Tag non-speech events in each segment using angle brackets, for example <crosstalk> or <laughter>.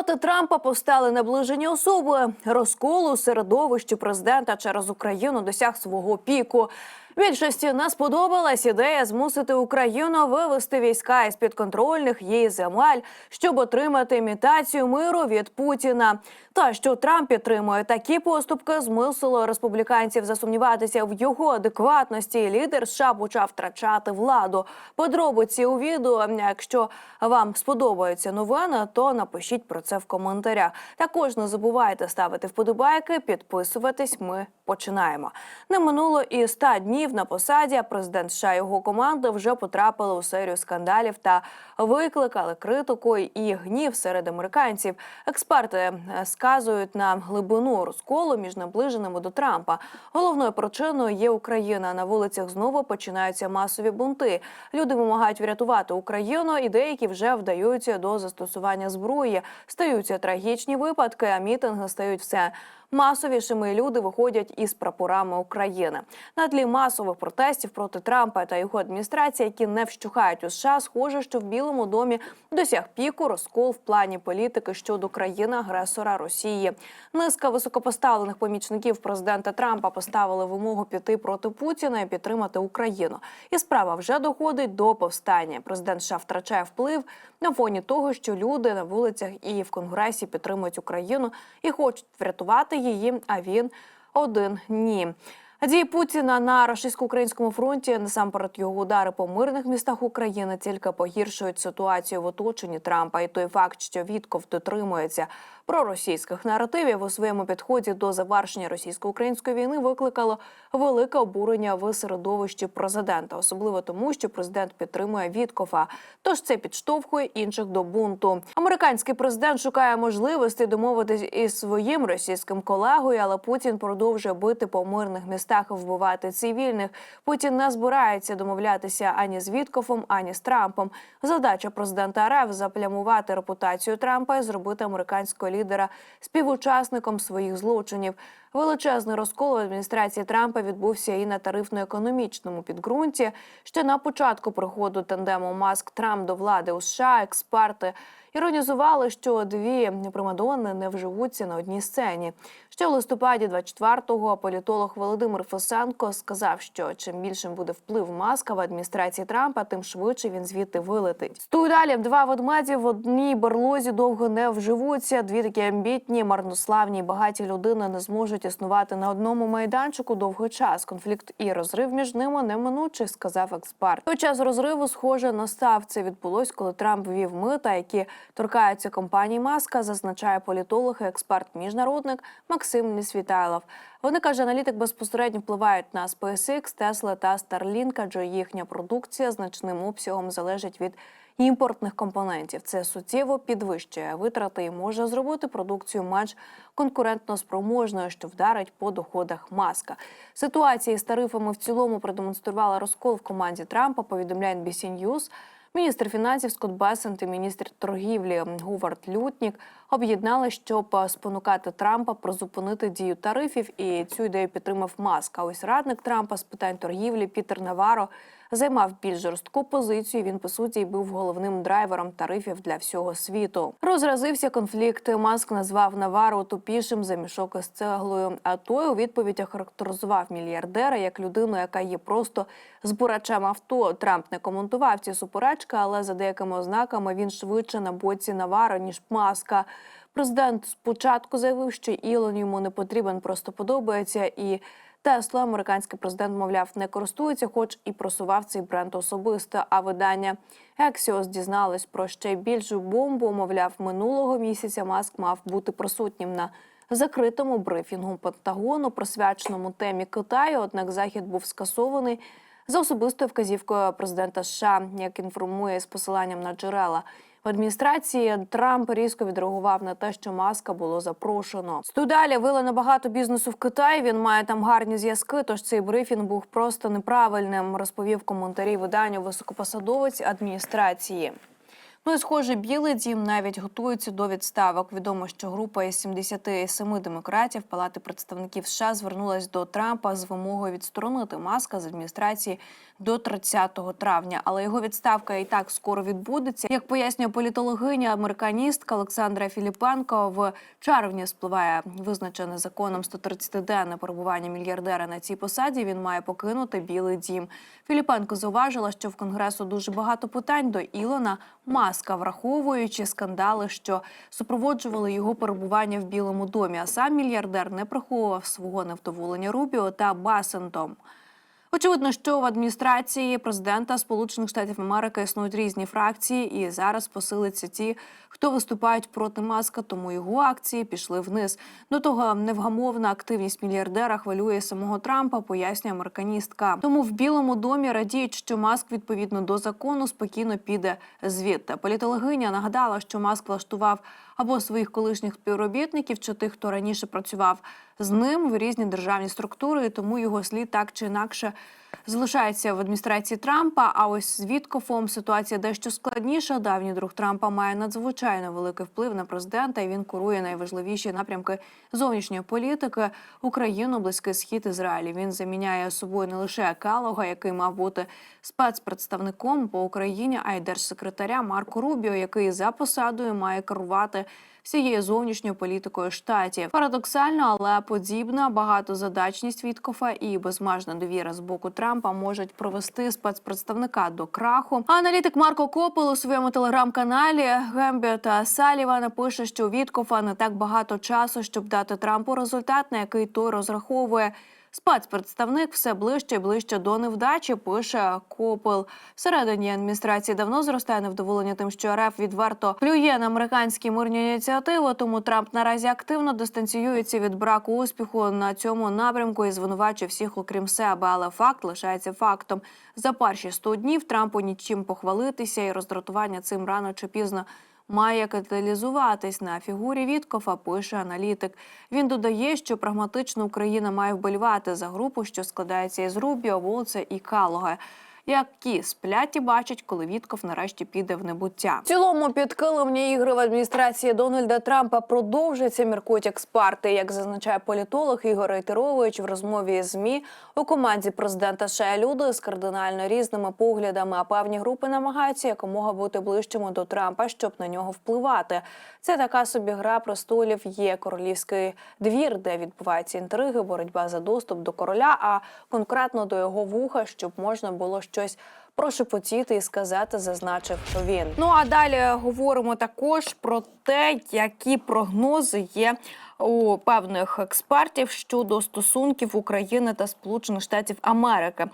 Проти Трампа постали наближені особи. Розкол у середовищі президента через Україну досяг свого піку. Більшості не сподобалась ідея змусити Україну вивести війська із підконтрольних її земель, щоб отримати імітацію миру від Путіна. Та що Трамп підтримує такі поступки, змусило республіканців засумніватися в його адекватності. Лідер США почав втрачати владу. Подробиці у відео. Якщо вам сподобаються новини, то напишіть про це в коментарях. Також не забувайте ставити вподобайки, підписуватись. Ми починаємо. Не минуло і 100 днів на посаді. а Президент США і його команда вже потрапили у серію скандалів та викликали критику і гнів серед американців. Експерти е, сказують на глибину розколу між наближеними до Трампа. Головною причиною є Україна. На вулицях знову починаються масові бунти. Люди вимагають врятувати Україну, і деякі вже вдаються до застосування зброї. Стаються трагічні випадки, а мітинги стають все. Масовішими люди виходять із прапорами України на тлі масових протестів проти Трампа та його адміністрації, які не вщухають у США. Схоже, що в Білому домі досяг піку розкол в плані політики щодо країни-агресора Росії. Низка високопоставлених помічників президента Трампа поставили вимогу піти проти Путіна і підтримати Україну. І справа вже доходить до повстання. Президент США втрачає вплив на фоні того, що люди на вулицях і в конгресі підтримують Україну і хочуть врятувати її. А він один ні. Дії Путіна на російсько-українському фронті насамперед його удари по мирних містах України тільки погіршують ситуацію в оточенні Трампа, і той факт, що Вітков дотримується проросійських наративів у своєму підході до завершення російсько-української війни, викликало велике обурення в середовищі президента, особливо тому, що президент підтримує Віткофа. Тож це підштовхує інших до бунту. Американський президент шукає можливості домовитись із своїм російським колегою, але Путін продовжує бити по мирних містах і вбивати цивільних. Путін не збирається домовлятися ані з Віткофом, ані з Трампом. Задача президента РФ заплямувати репутацію Трампа і зробити американського лідера співучасником своїх злочинів. Величезний розкол у адміністрації Трампа відбувся і на тарифно-економічному підґрунті. Ще на початку приходу тандему Маск Трамп до влади у США експерти іронізували, що дві примадонни не вживуться на одній сцені. Ще в листопаді 24-го політолог Володимир Фосенко сказав, що чим більшим буде вплив маска в адміністрації Трампа, тим швидше він звідти вилетить. Стуй далі два ведмеді в одній берлозі довго не вживуться. Дві такі амбітні, марнославні, багаті людини не зможуть існувати на одному майданчику довгий час. Конфлікт і розрив між ними неминучий, сказав експерт. Той час розриву, схоже, настав. Це відбулось, коли Трамп ввів мита, які торкаються компанії Маска, зазначає політолог і експерт міжнародник Максим Несвітайлов. Вони каже, аналітик безпосередньо впливають на SpaceX, Tesla та Starlink, адже їхня продукція значним обсягом залежить від імпортних компонентів. Це суттєво підвищує витрати і може зробити продукцію менш конкурентно спроможною, що вдарить по доходах маска. Ситуація з тарифами в цілому продемонструвала розкол в команді Трампа. Повідомляє NBC News. Міністр фінансів Скотт Бесент і міністр торгівлі Говард Лютнік об'єднали, щоб спонукати Трампа призупинити дію тарифів. І цю ідею підтримав Маск. А ось радник Трампа з питань торгівлі Пітер Наваро займав більш жорстку позицію. Він по суті був головним драйвером тарифів для всього світу. Розразився конфлікт. Маск назвав Наваро тупішим за мішок із цеглою. А той у відповідь охарактеризував мільярдера як людину, яка є просто збирачем авто. Трамп не коментував ці суперечки, але за деякими ознаками він швидше на боці Наваро, ніж Маска. Президент спочатку заявив, що Ілон йому не потрібен, просто подобається і. Тесла американський президент, мовляв, не користується, хоч і просував цей бренд особисто. А видання Axios дізналось про ще більшу бомбу. Мовляв, минулого місяця Маск мав бути присутнім на закритому брифінгу Пентагону, присвяченому темі Китаю. Однак захід був скасований за особистою вказівкою президента США, як інформує з посиланням на джерела. В адміністрації Трамп різко відреагував на те, що маска було запрошено. Студалі вели набагато бізнесу в Китаї. Він має там гарні зв'язки. Тож цей брифінг був просто неправильним. Розповів коментарі виданню високопосадовець адміністрації. Ну і схоже, білий дім навіть готується до відставок. Відомо, що група із 77 демократів Палати представників США звернулась до Трампа з вимогою відсторонити маска з адміністрації до 30 травня. Але його відставка і так скоро відбудеться. Як пояснює політологиня американістка Олександра Філіпенко, в червні спливає визначене законом 130-денне перебування мільярдера на цій посаді. Він має покинути Білий Дім. Філіпенко зауважила, що в конгресу дуже багато питань до Ілона Маска, враховуючи скандали, що супроводжували його перебування в Білому домі. А сам мільярдер не приховував свого невдоволення Рубіо та Басентом. Очевидно, що в адміністрації президента Сполучених Штатів Америки існують різні фракції, і зараз посилиться ті, хто виступають проти маска, тому його акції пішли вниз. До того невгамовна активність мільярдера хвилює самого Трампа, пояснює американістка. Тому в Білому домі радіють, що маск відповідно до закону спокійно піде звідти. Політологиня нагадала, що маск влаштував або своїх колишніх співробітників, чи тих, хто раніше працював з ним в різні державні структури, тому його слід так чи інакше залишається в адміністрації Трампа. А ось з Віткофом ситуація дещо складніша. Давній друг Трампа має надзвичайно великий вплив на президента, і він курує найважливіші напрямки зовнішньої політики Україну, Близький Схід, Ізраїль. Він заміняє собою не лише Калога, який мав бути спецпредставником по Україні, а й держсекретаря Марко Рубіо, який за посадою має керувати всією зовнішньою політикою штатів. Парадоксально, але подібна багатозадачність Віткофа і безмежна довіра з боку Трампа можуть провести спецпредставника до краху. Аналітик Марко Копел у своєму телеграм-каналі Гембі та Салівана пише, що Віткофа не так багато часу, щоб дати Трампу результат, на який той розраховує. Спецпредставник все ближче і ближче до невдачі. Пише Копел. Всередині адміністрації давно зростає невдоволення тим, що РФ відверто плює на американські мирні ініціативи. Тому Трамп наразі активно дистанціюється від браку успіху на цьому напрямку і звинувачує всіх, окрім себе. Але факт лишається фактом. За перші 100 днів Трампу нічим похвалитися, і роздратування цим рано чи пізно має каталізуватись на фігурі Віткофа, пише аналітик. Він додає, що прагматично Україна має вболівати за групу, що складається із Рубіо, Волца і Калога. Які сплять і бачать, коли Вітков нарешті піде в небуття. В цілому підкилимні ігри в адміністрації Дональда Трампа продовжаться. Міркують експерти. Як зазначає політолог Ігор Рейтерович в розмові з змі у команді президента США люди з кардинально різними поглядами, а певні групи намагаються якомога бути ближчими до Трампа, щоб на нього впливати. Це така собі гра престолів. Є королівський двір, де відбуваються інтриги, боротьба за доступ до короля, а конкретно до його вуха, щоб можна було щось прошепотіти і сказати, зазначив він. Ну а далі говоримо також про те, які прогнози є у певних експертів щодо стосунків України та Сполучених Штатів Америки.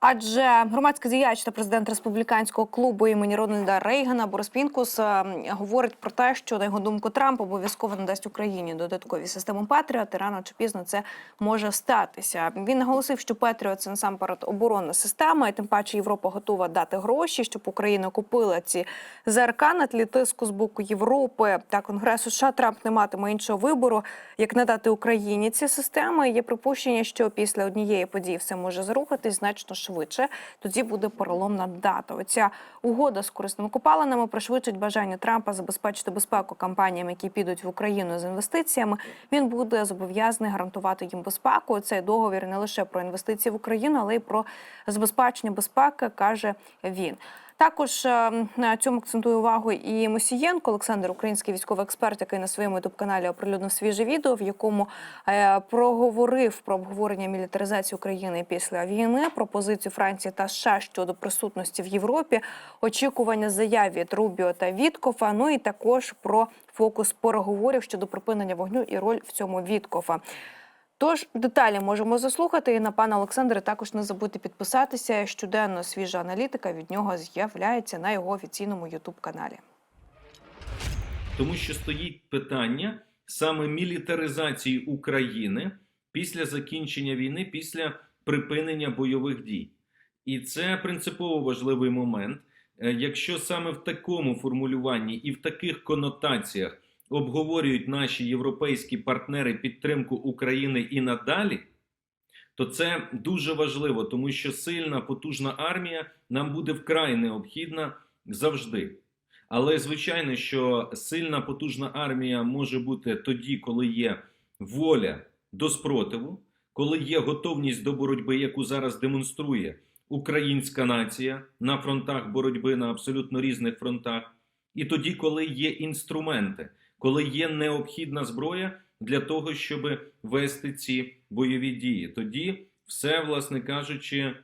Адже громадський діяч та президент республіканського клубу імені Рональда Рейгана Борис Пінкус е, говорить про те, що на його думку Трамп обов'язково надасть Україні додаткові системи Петріот. і Рано чи пізно це може статися. Він наголосив, що Петріот – це насамперед оборонна система, і тим паче Європа готова дати гроші, щоб Україна купила ці ЗРК на тлі тиску з боку Європи та Конгресу. США Трамп не матиме іншого вибору, як надати Україні ці системи. Є припущення, що після однієї події все може зрухатись значно швидше. Тоді буде переломна дата. Оця угода з корисними копалинами пришвидшить бажання Трампа забезпечити безпеку компаніям, які підуть в Україну з інвестиціями. Він буде зобов'язаний гарантувати їм безпеку. Цей договір не лише про інвестиції в Україну, але й про забезпечення безпеки, каже він. Також е, на цьому акцентує увагу і Мосієнко Олександр, український військовий експерт, який на своєму ютуб каналі оприлюднив свіже відео, в якому е, проговорив про обговорення мілітаризації України після війни, пропозицію Франції та США щодо присутності в Європі, очікування заяв від Рубіо та Віткофа. Ну і також про фокус переговорів щодо припинення вогню і роль в цьому Віткофа. Тож деталі можемо заслухати. І на пана Олександра також не забудьте підписатися. Щоденно свіжа аналітика від нього з'являється на його офіційному ютуб каналі. тому що стоїть питання саме мілітаризації України після закінчення війни, після припинення бойових дій. І це принципово важливий момент. Е, Якщо саме в такому формулюванні і в таких конотаціях обговорюють наші європейські партнери підтримку України і надалі, то це дуже важливо, тому що сильна потужна армія нам буде вкрай необхідна завжди. Але звичайно, що сильна потужна армія може бути тоді, коли є воля до спротиву, коли є готовність до боротьби, яку зараз демонструє українська нація на фронтах боротьби на абсолютно різних фронтах, і тоді, коли є інструменти, коли є необхідна зброя для того, щоб вести ці бойові дії, тоді все, власне кажучи, е,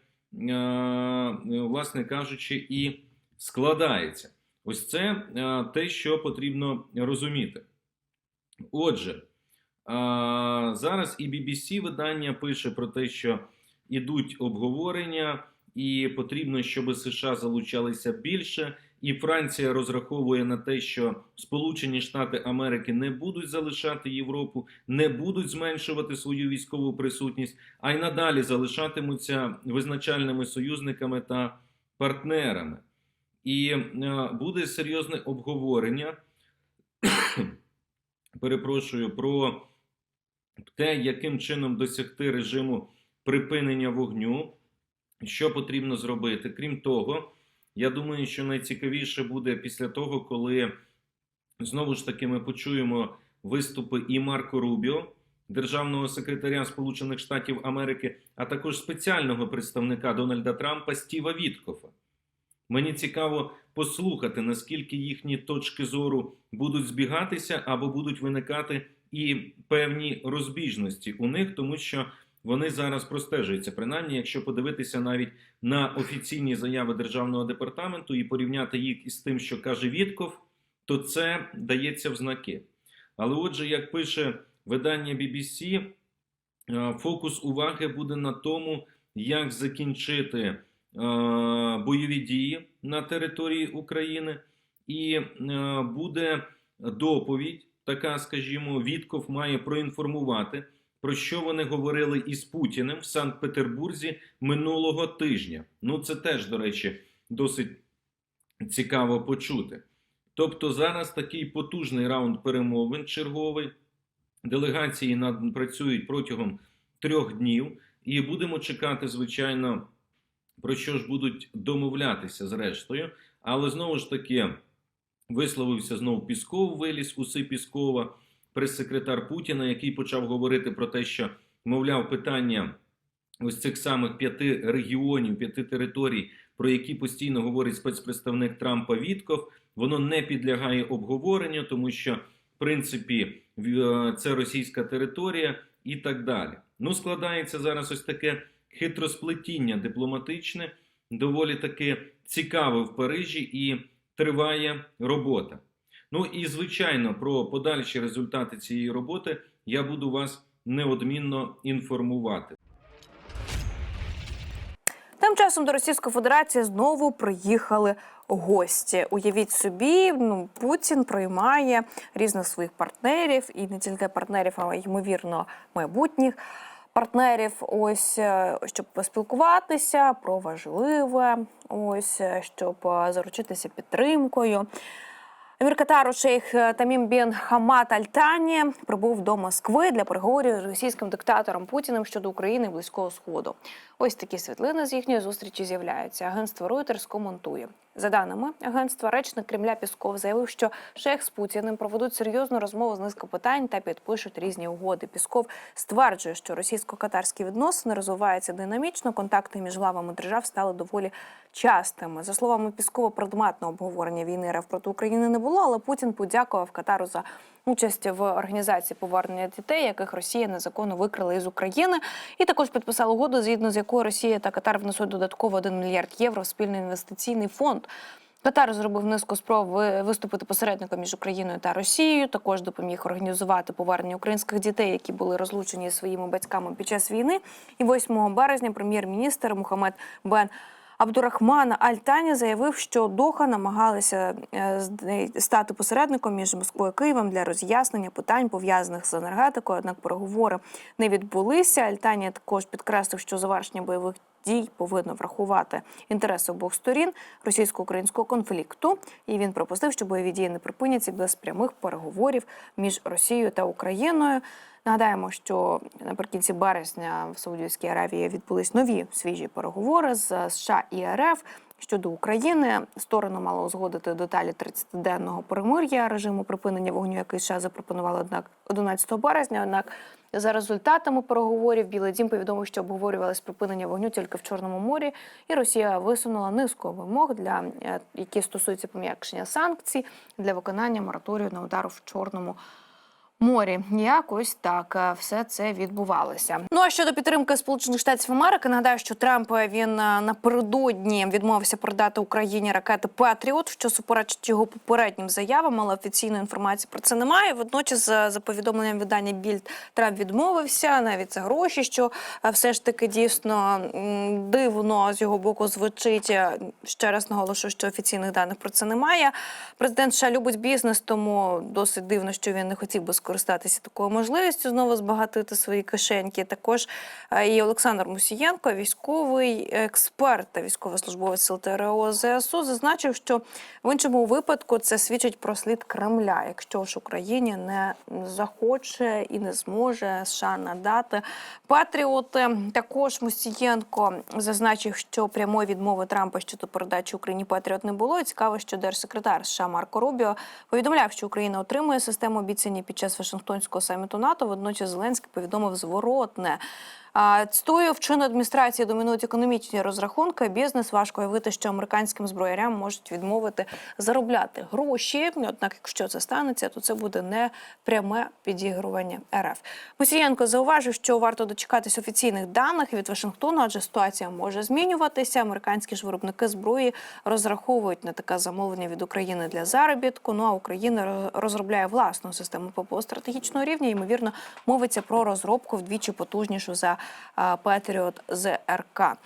власне кажучи, і складається. Ось це е, те, що потрібно розуміти. Отже, е, зараз і BBC видання пише про те, що ідуть обговорення, і потрібно, щоб США залучалися більше. І Франція розраховує на те, що Сполучені Штати Америки не будуть залишати Європу, не будуть зменшувати свою військову присутність, а й надалі залишатимуться визначальними союзниками та партнерами. І е, буде серйозне обговорення. <coughs> Перепрошую про те, яким чином досягти режиму припинення вогню, що потрібно зробити. Крім того, я думаю, що найцікавіше буде після того, коли знову ж таки ми почуємо виступи і Марко Рубіо, державного секретаря Сполучених Штатів Америки, а також спеціального представника Дональда Трампа Стіва Віткофа. Мені цікаво послухати, наскільки їхні точки зору будуть збігатися або будуть виникати і певні розбіжності у них, тому що вони зараз простежуються. Принаймні, якщо подивитися навіть на офіційні заяви державного департаменту і порівняти їх із тим, що каже Вітков, то це дається в знаки. Але отже, як пише видання BBC, е, фокус уваги буде на тому, як закінчити е, бойові дії на території України, і е, буде доповідь, така, скажімо, Вітков має проінформувати, про що вони говорили із Путіним в Санкт-Петербурзі минулого тижня. Ну, це теж, до речі, досить цікаво почути. Тобто зараз такий потужний раунд перемовин черговий. Делегації над, працюють протягом трьох днів, і будемо чекати, звичайно, про що ж будуть домовлятися зрештою. Але знову ж таки висловився знов Пісков, виліз уси Піскова, прес-секретар Путіна, який почав говорити про те, що, мовляв, питання ось цих самих п'яти регіонів, п'яти територій, про які постійно говорить спецпредставник Трампа Вітков, воно не підлягає обговоренню, тому що, в принципі, е, це російська територія і так далі. Ну, складається зараз ось таке хитросплетіння дипломатичне, доволі таки цікаве в Парижі і триває робота. Ну і звичайно, про подальші результати цієї роботи я буду вас неодмінно інформувати. Тим часом до Російської Федерації знову приїхали гості. Уявіть собі, ну Путін приймає різних своїх партнерів, і не тільки партнерів, а ймовірно майбутніх партнерів. Ось е, щоб поспілкуватися про важливе, ось е, щоб е, заручитися підтримкою. Емір Катару шейх Тамім Бін Хамат Аль-Тані прибув до Москви для переговорів з російським диктатором Путіним щодо України і Близького Сходу. Ось такі світлини з їхньої зустрічі з'являються. Агентство Reuters коментує. За даними агентства, речник Кремля Пісков заявив, що шейх з Путіним проведуть серйозну розмову з низка питань та підпишуть різні угоди. Пісков стверджує, що російсько-катарські відносини розвиваються динамічно. Контакти між главами держав стали доволі частими. За словами Піскова, предметного обговорення війни РФ проти України не було, але Путін подякував Катару за участь в організації повернення дітей, яких Росія незаконно викрила із України, і також підписала угоду, згідно з якою Росія та Катар внесуть додатково 1 мільярд євро в спільний інвестиційний фонд. Катар зробив низку спроб виступити посередником між Україною та Росією. Також допоміг організувати повернення українських дітей, які були розлучені своїми батьками під час війни. І 8 березня прем'єр-міністр Мухаммед Бен Абдурахман Аль-Тані заявив, що Доха намагалися е, стати посередником між Москвою і Києвом для роз'яснення питань пов'язаних з енергетикою. Однак переговори не відбулися. Аль-Тані також підкреслив, що завершення бойових дій повинно врахувати інтереси обох сторін російсько-українського конфлікту. І він припустив, що бойові дії не припиняться без прямих переговорів між Росією та Україною. Нагадаємо, що наприкінці березня в Саудівській Аравії відбулись нові свіжі переговори з США і РФ щодо України. Сторони мали узгодити деталі 30-денного перемир'я режиму припинення вогню, який США запропонували однак 11 березня. Однак за результатами переговорів Білий Дім повідомив, що обговорювалось припинення вогню тільки в Чорному морі, і Росія висунула низку вимог для е, які стосуються пом'якшення санкцій для виконання мораторію на удару в Чорному. Морі якось так е, все це відбувалося. Ну а щодо підтримки Сполучених Штатів Америки, нагадаю, що Трамп е, він е, напередодні відмовився продати Україні ракети Патріот, що суперечить його попереднім заявам, але офіційної інформації про це немає. Водночас, за повідомленням видання Більд, Трамп відмовився навіть за гроші, що все ж таки дійсно дивно з його боку звучить. Ще раз наголошую, що офіційних даних про це немає. Президент США любить бізнес, тому досить дивно, що він не хотів би скористатися такою можливістю знову збагатити свої кишеньки. Також е, і Олександр Мусієнко, військовий експерт та військовослужбовець сил ТРО ЗСУ, зазначив, що в іншому випадку це свідчить про слід Кремля, якщо ж Україні не захоче і не зможе США надати патріоти. Також Мусієнко зазначив, що прямої відмови Трампа щодо передачі Україні патріот не було. І цікаво, що держсекретар США Марко Рубіо повідомляв, що Україна отримує систему обіцяні під час Вашингтонського саміту НАТО. Водночас Зеленський повідомив зворотне. Цитую, в чин адміністрації домінують економічні розрахунки. Бізнес важко уявити, що американським зброярям можуть відмовити заробляти гроші. Однак, якщо це станеться, то це буде не пряме підігрування РФ. Мусієнко зауважив, що варто дочекатись офіційних даних від Вашингтону, адже ситуація може змінюватися. Американські ж виробники зброї розраховують на таке замовлення від України для заробітку. Ну а Україна роз- розробляє власну систему ППО стратегічного рівня. Ймовірно, мовиться про розробку вдвічі потужнішу за Patriot ЗРК.